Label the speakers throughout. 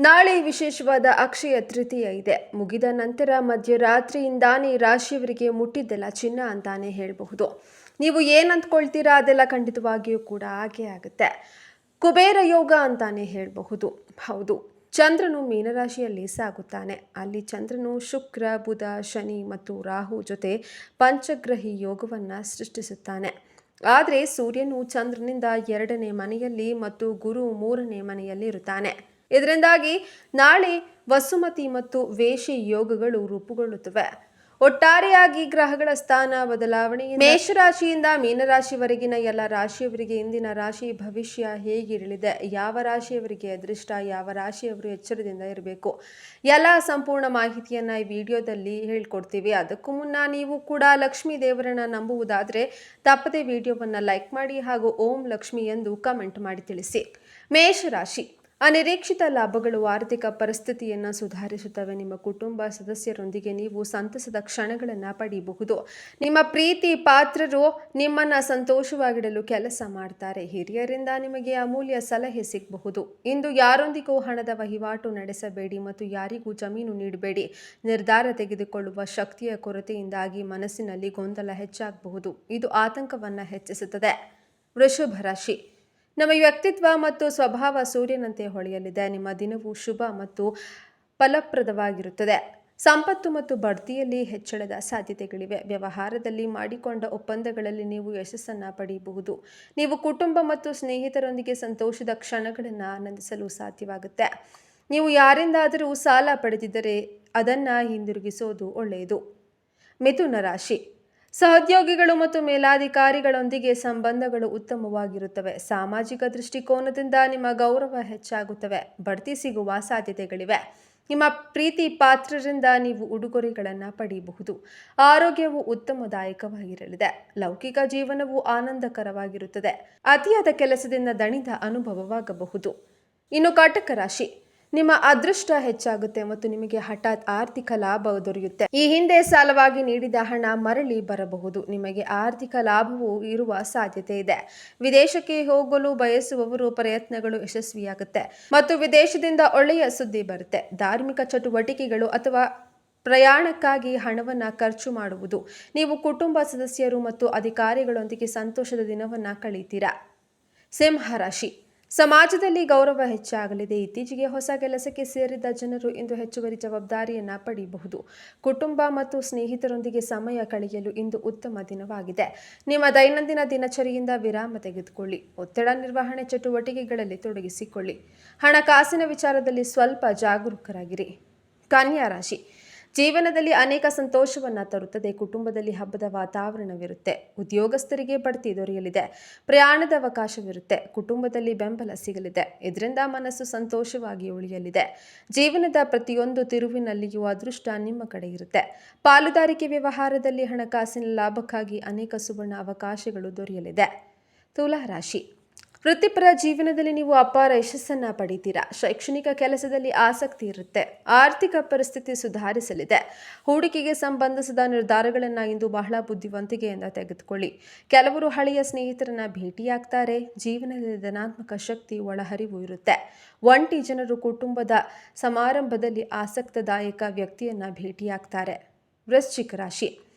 Speaker 1: ನಾಳೆ ವಿಶೇಷವಾದ ಅಕ್ಷಯ ತೃತೀಯ ಇದೆ. ಮುಗಿದ ನಂತರ ಮಧ್ಯರಾತ್ರಿಯಿಂದಾನೇ ರಾಶಿಯವರಿಗೆ ಮುಟ್ಟಿದ್ದೆಲ್ಲ ಚಿನ್ನ ಅಂತಾನೆ ಹೇಳಬಹುದು. ನೀವು ಏನು ಅದೆಲ್ಲ ಖಂಡಿತವಾಗಿಯೂ ಕೂಡ ಹಾಗೆ ಆಗುತ್ತೆ. ಕುಬೇರ ಯೋಗ ಅಂತಾನೆ ಹೇಳಬಹುದು. ಹೌದು, ಚಂದ್ರನು ಮೀನರಾಶಿಯಲ್ಲಿ ಸಾಗುತ್ತಾನೆ. ಅಲ್ಲಿ ಚಂದ್ರನು ಶುಕ್ರ, ಬುಧ, ಶನಿ ಮತ್ತು ರಾಹು ಜೊತೆ ಪಂಚಗ್ರಹಿ ಯೋಗವನ್ನು ಸೃಷ್ಟಿಸುತ್ತಾನೆ. ಆದರೆ ಸೂರ್ಯನು ಚಂದ್ರನಿಂದ ಎರಡನೇ ಮನೆಯಲ್ಲಿ ಮತ್ತು ಗುರು ಮೂರನೇ ಮನೆಯಲ್ಲಿ ಇರುತ್ತಾನೆ. ಇದರಿಂದಾಗಿ ನಾಳೆ ವಸುಮತಿ ಮತ್ತು ವೇಷಿ ಯೋಗಗಳು ರೂಪುಗೊಳ್ಳುತ್ತವೆ. ಒಟ್ಟಾರೆಯಾಗಿ ಗ್ರಹಗಳ ಸ್ಥಾನ ಬದಲಾವಣೆ ಮೇಷರಾಶಿಯಿಂದ ಮೀನರಾಶಿವರೆಗಿನ ಎಲ್ಲ ರಾಶಿಯವರಿಗೆ ಇಂದಿನ ರಾಶಿ ಭವಿಷ್ಯ ಹೇಗಿರಲಿದೆ? ಯಾವ ರಾಶಿಯವರಿಗೆ ಅದೃಷ್ಟ, ಯಾವ ರಾಶಿಯವರು ಎಚ್ಚರದಿಂದ ಇರಬೇಕು? ಎಲ್ಲ ಸಂಪೂರ್ಣ ಮಾಹಿತಿಯನ್ನು ಈ ವಿಡಿಯೋದಲ್ಲಿ ಹೇಳ್ಕೊಡ್ತೀವಿ. ಅದಕ್ಕೂ ಮುನ್ನ ನೀವು ಕೂಡ ಲಕ್ಷ್ಮೀ ದೇವರನ್ನ ನಂಬುವುದಾದರೆ ತಪ್ಪದೆ ವಿಡಿಯೋವನ್ನು ಲೈಕ್ ಮಾಡಿ ಹಾಗೂ ಓಂ ಲಕ್ಷ್ಮಿ ಎಂದು ಕಮೆಂಟ್ ಮಾಡಿ ತಿಳಿಸಿ. ಮೇಷರಾಶಿ. ಅನಿರೀಕ್ಷಿತ ಲಾಭಗಳು ಆರ್ಥಿಕ ಪರಿಸ್ಥಿತಿಯನ್ನು ಸುಧಾರಿಸುತ್ತವೆ. ನಿಮ್ಮ ಕುಟುಂಬ ಸದಸ್ಯರೊಂದಿಗೆ ನೀವು ಸಂತಸದ ಕ್ಷಣಗಳನ್ನು ಪಡೆಯಬಹುದು ನಿಮ್ಮ ಪ್ರೀತಿ ಪಾತ್ರರು ನಿಮ್ಮನ್ನ ಸಂತೋಷವಾಗಿಡಲು ಕೆಲಸ ಮಾಡ್ತಾರೆ. ಹಿರಿಯರಿಂದ ನಿಮಗೆ ಅಮೂಲ್ಯ ಸಲಹೆ ಸಿಗಬಹುದು. ಇಂದು ಯಾರೊಂದಿಗೂ ಹಣದ ವಹಿವಾಟು ನಡೆಸಬೇಡಿ ಮತ್ತು ಯಾರಿಗೂ ಜಮೀನು ನೀಡಬೇಡಿ. ನಿರ್ಧಾರ ತೆಗೆದುಕೊಳ್ಳುವ ಶಕ್ತಿಯ ಕೊರತೆಯಿಂದಾಗಿ ಮನಸ್ಸಿನಲ್ಲಿ ಗೊಂದಲ ಹೆಚ್ಚಾಗಬಹುದು. ಇದು ಆತಂಕವನ್ನು ಹೆಚ್ಚಿಸುತ್ತದೆ. ವೃಷಭ ರಾಶಿ. ನಮ್ಮ ವ್ಯಕ್ತಿತ್ವ ಮತ್ತು ಸ್ವಭಾವ ಸೂರ್ಯನಂತೆ ಹೊಳೆಯಲಿದೆ. ನಿಮ್ಮ ದಿನವು ಶುಭ ಮತ್ತು ಫಲಪ್ರದವಾಗಿರುತ್ತದೆ. ಸಂಪತ್ತು ಮತ್ತು ಬಡ್ತಿಯಲ್ಲಿ ಹೆಚ್ಚಳದ ಸಾಧ್ಯತೆಗಳಿವೆ. ವ್ಯವಹಾರದಲ್ಲಿ ಮಾಡಿಕೊಂಡ ಒಪ್ಪಂದಗಳಲ್ಲಿ ನೀವು ಯಶಸ್ಸನ್ನು ಪಡೆಯಬಹುದು. ನೀವು ಕುಟುಂಬ ಮತ್ತು ಸ್ನೇಹಿತರೊಂದಿಗೆ ಸಂತೋಷದ ಕ್ಷಣಗಳನ್ನು ಆನಂದಿಸಲು ಸಾಧ್ಯವಾಗುತ್ತೆ. ನೀವು ಯಾರಿಂದಾದರೂ ಸಾಲ ಪಡೆದಿದ್ದರೆ ಅದನ್ನು ಹಿಂದಿರುಗಿಸೋದು ಒಳ್ಳೆಯದು. ಮಿಥುನ ರಾಶಿ. ಸಹೋದ್ಯೋಗಿಗಳು ಮತ್ತು ಮೇಲಾಧಿಕಾರಿಗಳೊಂದಿಗೆ ಸಂಬಂಧಗಳು ಉತ್ತಮವಾಗಿರುತ್ತವೆ. ಸಾಮಾಜಿಕ ದೃಷ್ಟಿಕೋನದಿಂದ ನಿಮ್ಮ ಗೌರವ ಹೆಚ್ಚಾಗುತ್ತವೆ. ಬಡ್ತಿ ಸಿಗುವ ಸಾಧ್ಯತೆಗಳಿವೆ. ನಿಮ್ಮ ಪ್ರೀತಿ ಪಾತ್ರರಿಂದ ನೀವು ಉಡುಗೊರೆಗಳನ್ನು ಪಡೆಯಬಹುದು ಆರೋಗ್ಯವು ಉತ್ತಮದಾಯಕವಾಗಿರಲಿದೆ. ಲೌಕಿಕ ಜೀವನವು ಆನಂದಕರವಾಗಿರುತ್ತದೆ. ಅತಿಯಾದ ಕೆಲಸದಿಂದ ದಣಿದ ಅನುಭವವಾಗಬಹುದು. ಇನ್ನು ಕಟಕ ರಾಶಿ. ನಿಮ್ಮ ಅದೃಷ್ಟ ಹೆಚ್ಚಾಗುತ್ತೆ ಮತ್ತು ನಿಮಗೆ ಹಠಾತ್ ಆರ್ಥಿಕ ಲಾಭ ದೊರೆಯುತ್ತೆ. ಈ ಹಿಂದೆ ಸಾಲವಾಗಿ ನೀಡಿದ ಹಣ ಮರಳಿ ಬರಬಹುದು. ನಿಮಗೆ ಆರ್ಥಿಕ ಲಾಭವು ಇರುವ ಸಾಧ್ಯತೆ ಇದೆ. ವಿದೇಶಕ್ಕೆ ಹೋಗಲು ಬಯಸುವವರು ಪ್ರಯತ್ನಗಳು ಯಶಸ್ವಿಯಾಗುತ್ತೆ ಮತ್ತು ವಿದೇಶದಿಂದ ಒಳ್ಳೆಯ ಸುದ್ದಿ ಬರುತ್ತೆ. ಧಾರ್ಮಿಕ ಚಟುವಟಿಕೆಗಳು ಅಥವಾ ಪ್ರಯಾಣಕ್ಕಾಗಿ ಹಣವನ್ನು ಖರ್ಚು ಮಾಡುವುದು. ನೀವು ಕುಟುಂಬ ಸದಸ್ಯರು ಮತ್ತು ಅಧಿಕಾರಿಗಳೊಂದಿಗೆ ಸಂತೋಷದ ದಿನವನ್ನು ಕಳೀತೀರಾ? ಸಿಂಹರಾಶಿ ಸಮಾಜದಲ್ಲಿ ಗೌರವ ಹೆಚ್ಚಾಗಲಿದೆ. ಇತ್ತೀಚೆಗೆ ಹೊಸ ಕೆಲಸಕ್ಕೆ ಸೇರಿದ ಜನರು ಇಂದು ಹೆಚ್ಚುವರಿ ಜವಾಬ್ದಾರಿಯನ್ನು ಪಡೆಯಬಹುದು ಕುಟುಂಬ ಮತ್ತು ಸ್ನೇಹಿತರೊಂದಿಗೆ ಸಮಯ ಕಳೆಯಲು ಇಂದು ಉತ್ತಮ ದಿನವಾಗಿದೆ. ನಿಮ್ಮ ದೈನಂದಿನ ದಿನಚರಿಯಿಂದ ವಿರಾಮ ತೆಗೆದುಕೊಳ್ಳಿ. ಒತ್ತಡ ನಿರ್ವಹಣೆ ಚಟುವಟಿಕೆಗಳಲ್ಲಿ ತೊಡಗಿಸಿಕೊಳ್ಳಿ. ಹಣಕಾಸಿನ ವಿಚಾರದಲ್ಲಿ ಸ್ವಲ್ಪ ಜಾಗರೂಕರಾಗಿರಿ. ಕನ್ಯಾ ರಾಶಿ. ಜೀವನದಲ್ಲಿ ಅನೇಕ ಸಂತೋಷವನ್ನು ತರುತ್ತದೆ, ಕುಟುಂಬದಲ್ಲಿ ಹಬ್ಬದ ವಾತಾವರಣವಿರುತ್ತೆ, ಉದ್ಯೋಗಸ್ಥರಿಗೆ ಬಡ್ತಿ ದೊರೆಯಲಿದೆ, ಪ್ರಯಾಣದ ಅವಕಾಶವಿರುತ್ತೆ, ಕುಟುಂಬದಲ್ಲಿ ಬೆಂಬಲ ಸಿಗಲಿದೆ, ಇದರಿಂದ ಮನಸ್ಸು ಸಂತೋಷವಾಗಿ ಉಳಿಯಲಿದೆ. ಜೀವನದ ಪ್ರತಿಯೊಂದು ತಿರುವಿನಲ್ಲಿಯೂ ಅದೃಷ್ಟ ನಿಮ್ಮ ಕಡೆ ಇರುತ್ತೆ. ಪಾಲುದಾರಿಕೆ ವ್ಯವಹಾರದಲ್ಲಿ ಹಣಕಾಸಿನ ಲಾಭಕ್ಕಾಗಿ ಅನೇಕ ಸುವರ್ಣ ಅವಕಾಶಗಳು ದೊರೆಯಲಿದೆ. ತುಲಾ ರಾಶಿ. ವೃತ್ತಿಪರ ಜೀವನದಲ್ಲಿ ನೀವು ಅಪಾರ ಯಶಸ್ಸನ್ನು ಪಡಿತೀರಾ? ಶೈಕ್ಷಣಿಕ ಕೆಲಸದಲ್ಲಿ ಆಸಕ್ತಿ ಇರುತ್ತೆ. ಆರ್ಥಿಕ ಪರಿಸ್ಥಿತಿ ಸುಧಾರಿಸಲಿದೆ. ಹೂಡಿಕೆಗೆ ಸಂಬಂಧಿಸಿದ ನಿರ್ಧಾರಗಳನ್ನು ಇಂದು ಬಹಳ ಬುದ್ಧಿವಂತಿಕೆಯಿಂದ ತೆಗೆದುಕೊಳ್ಳಿ. ಕೆಲವರು ಹಳೆಯ ಸ್ನೇಹಿತರನ್ನ ಭೇಟಿಯಾಗ್ತಾರೆ. ಜೀವನದಲ್ಲಿ ಧನಾತ್ಮಕ ಶಕ್ತಿ ಒಳಹರಿವು ಇರುತ್ತೆ. ಒಂಟಿ ಜನರು ಕುಟುಂಬದ ಸಮಾರಂಭದಲ್ಲಿ ಆಸಕ್ತದಾಯಕ ವ್ಯಕ್ತಿಯನ್ನ ಭೇಟಿಯಾಗ್ತಾರೆ. ವೃಶ್ಚಿಕ ರಾಶಿ.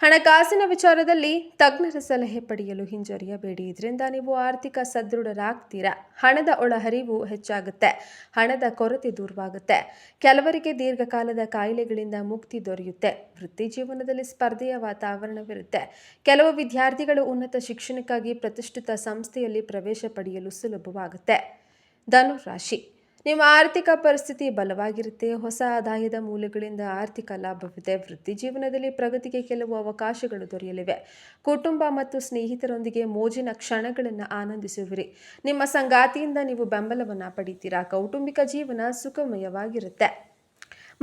Speaker 1: ಹಣಕಾಸಿನ ವಿಚಾರದಲ್ಲಿ ತಜ್ಞರ ಸಲಹೆ ಪಡೆಯಲು ಹಿಂಜರಿಯಬೇಡಿ. ಇದರಿಂದ ನೀವು ಆರ್ಥಿಕ ಸದೃಢರಾಗ್ತೀರಾ? ಹಣದ ಒಳಹರಿವು ಹೆಚ್ಚಾಗುತ್ತೆ. ಹಣದ ಕೊರತೆ ದೂರವಾಗುತ್ತೆ. ಕೆಲವರಿಗೆ ದೀರ್ಘಕಾಲದ ಕಾಯಿಲೆಗಳಿಂದ ಮುಕ್ತಿ ದೊರೆಯುತ್ತೆ. ವೃತ್ತಿ ಜೀವನದಲ್ಲಿ ಸ್ಪರ್ಧೆಯ ವಾತಾವರಣವಿರುತ್ತೆ. ಕೆಲವು ವಿದ್ಯಾರ್ಥಿಗಳು ಉನ್ನತ ಶಿಕ್ಷಣಕ್ಕಾಗಿ ಪ್ರತಿಷ್ಠಿತ ಸಂಸ್ಥೆಯಲ್ಲಿ ಪ್ರವೇಶ ಪಡೆಯಲು ಸುಲಭವಾಗುತ್ತೆ. ಧನುರಾಶಿ. ನಿಮ್ಮ ಆರ್ಥಿಕ ಪರಿಸ್ಥಿತಿ ಬಲವಾಗಿರುತ್ತೆ, ಹೊಸ ಆದಾಯದ ಮೂಲಗಳಿಂದ ಆರ್ಥಿಕ ಲಾಭವಿದೆ, ವೃತ್ತಿ ಜೀವನದಲ್ಲಿ ಪ್ರಗತಿಗೆ ಕೆಲವು ಅವಕಾಶಗಳು ದೊರೆಯಲಿವೆ. ಕುಟುಂಬ ಮತ್ತು ಸ್ನೇಹಿತರೊಂದಿಗೆ ಮೋಜಿನ ಕ್ಷಣಗಳನ್ನು ಆನಂದಿಸುವಿರಿ. ನಿಮ್ಮ ಸಂಗಾತಿಯಿಂದ ನೀವು ಬೆಂಬಲವನ್ನು ಪಡೀತೀರಾ? ಕೌಟುಂಬಿಕ ಜೀವನ ಸುಖಮಯವಾಗಿರುತ್ತೆ.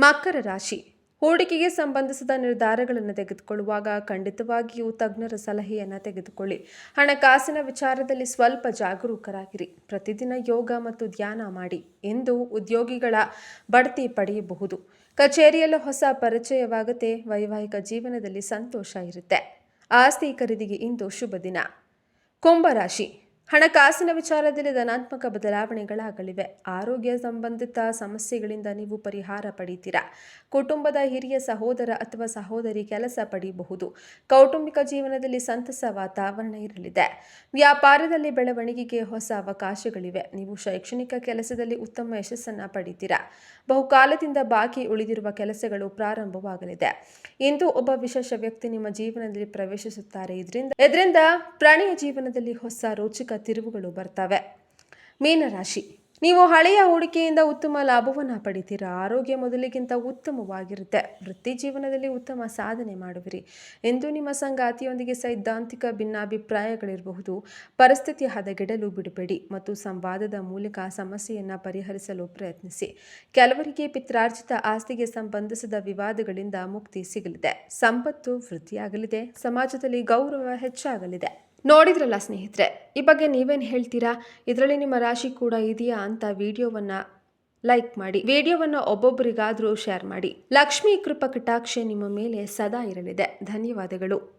Speaker 1: ಮಕರ ರಾಶಿ. ಹೂಡಿಕೆಗೆ ಸಂಬಂಧಿಸಿದ ನಿರ್ಧಾರಗಳನ್ನು ತೆಗೆದುಕೊಳ್ಳುವಾಗ ಖಂಡಿತವಾಗಿಯೂ ತಜ್ಞರ ಸಲಹೆಯನ್ನು ತೆಗೆದುಕೊಳ್ಳಿ. ಹಣಕಾಸಿನ ವಿಚಾರದಲ್ಲಿ ಸ್ವಲ್ಪ ಜಾಗರೂಕರಾಗಿರಿ. ಪ್ರತಿದಿನ ಯೋಗ ಮತ್ತು ಧ್ಯಾನ ಮಾಡಿ ಎಂದು ಉದ್ಯೋಗಿಗಳ ಬಡ್ತಿ ಪಡೆಯಬಹುದು. ಕಚೇರಿಯಲ್ಲೂ ಹೊಸ ಪರಿಚಯವಾಗುತ್ತೆ. ವೈವಾಹಿಕ ಜೀವನದಲ್ಲಿ ಸಂತೋಷ ಇರುತ್ತೆ. ಆಸ್ತಿ ಖರೀದಿಗೆ ಇಂದು ಶುಭ ದಿನ ಕುಂಭರಾಶಿ. ಹಣಕಾಸಿನ ವಿಚಾರದಲ್ಲಿ ಧನಾತ್ಮಕ ಬದಲಾವಣೆಗಳಾಗಲಿವೆ. ಆರೋಗ್ಯ ಸಂಬಂಧಿತ ಸಮಸ್ಯೆಗಳಿಂದ ನೀವು ಪರಿಹಾರ ಪಡೀತೀರಾ? ಕುಟುಂಬದ ಹಿರಿಯ ಸಹೋದರ ಅಥವಾ ಸಹೋದರಿ ಕೆಲಸ ಪಡೆಯಬಹುದು ಕೌಟುಂಬಿಕ ಜೀವನದಲ್ಲಿ ಸಂತಸ ವಾತಾವರಣ ಇರಲಿದೆ. ವ್ಯಾಪಾರದಲ್ಲಿ ಬೆಳವಣಿಗೆಗೆ ಹೊಸ ಅವಕಾಶಗಳಿವೆ. ನೀವು ಶೈಕ್ಷಣಿಕ ಕೆಲಸದಲ್ಲಿ ಉತ್ತಮ ಯಶಸ್ಸನ್ನು ಪಡೀತೀರಾ? ಬಹುಕಾಲದಿಂದ ಬಾಕಿ ಉಳಿದಿರುವ ಕೆಲಸಗಳು ಪ್ರಾರಂಭವಾಗಲಿದೆ. ಇಂದು ಒಬ್ಬ ವಿಶೇಷ ವ್ಯಕ್ತಿ ನಿಮ್ಮ ಜೀವನದಲ್ಲಿ ಪ್ರವೇಶಿಸುತ್ತಾರೆ. ಇದರಿಂದ ಇದರಿಂದ ಪ್ರಾಣಿಯ ಜೀವನದಲ್ಲಿ ಹೊಸ ರೋಚಕ ತಿರುವುಗಳು ಬರ್ತವೆ. ಮೀನರಾಶಿ. ನೀವು ಹಳೆಯ ಹೂಡಿಕೆಯಿಂದ ಉತ್ತಮ ಲಾಭವನ್ನು ಪಡಿತೀರಾ? ಆರೋಗ್ಯ ಮೊದಲಿಗಿಂತ ಉತ್ತಮವಾಗಿರುತ್ತೆ. ವೃತ್ತಿ ಜೀವನದಲ್ಲಿ ಉತ್ತಮ ಸಾಧನೆ ಮಾಡುವಿರಿ. ಎಂದು ನಿಮ್ಮ ಸಂಗಾತಿಯೊಂದಿಗೆ ಸೈದ್ಧಾಂತಿಕ ಭಿನ್ನಾಭಿಪ್ರಾಯಗಳಿರಬಹುದು. ಪರಿಸ್ಥಿತಿ ಹದಗೆಡಲು ಬಿಡಬೇಡಿ ಮತ್ತು ಸಂವಾದದ ಮೂಲಕ ಸಮಸ್ಯೆಯನ್ನು ಪರಿಹರಿಸಲು ಪ್ರಯತ್ನಿಸಿ. ಕೆಲವರಿಗೆ ಪಿತ್ರಾರ್ಜಿತ ಆಸ್ತಿಗೆ ಸಂಬಂಧಿಸಿದ ವಿವಾದಗಳಿಂದ ಮುಕ್ತಿ ಸಿಗಲಿದೆ. ಸಂಪತ್ತು ವೃದ್ಧಿಯಾಗಲಿದೆ. ಸಮಾಜದಲ್ಲಿ ಗೌರವ ಹೆಚ್ಚಾಗಲಿದೆ. ನೋಡಿದ್ರಲ್ಲ ಸ್ನೇಹಿತರೆ, ಈ ಬಗ್ಗೆ ನೀವೇನು ಹೇಳ್ತೀರಾ? ಇದರಲ್ಲಿ ನಿಮ್ಮ ರಾಶಿ ಕೂಡ ಇದೆಯಾ ಅಂತ ವಿಡಿಯೋವನ್ನು ಲೈಕ್ ಮಾಡಿ, ವಿಡಿಯೋವನ್ನು ಒಬ್ಬೊಬ್ಬರಿಗಾದರೂ ಶೇರ್ ಮಾಡಿ. ಲಕ್ಷ್ಮೀ ಕೃಪಾ ಕಟಾಕ್ಷ ನಿಮ್ಮ ಮೇಲೆ ಸದಾ ಇರಲಿದೆ. ಧನ್ಯವಾದಗಳು.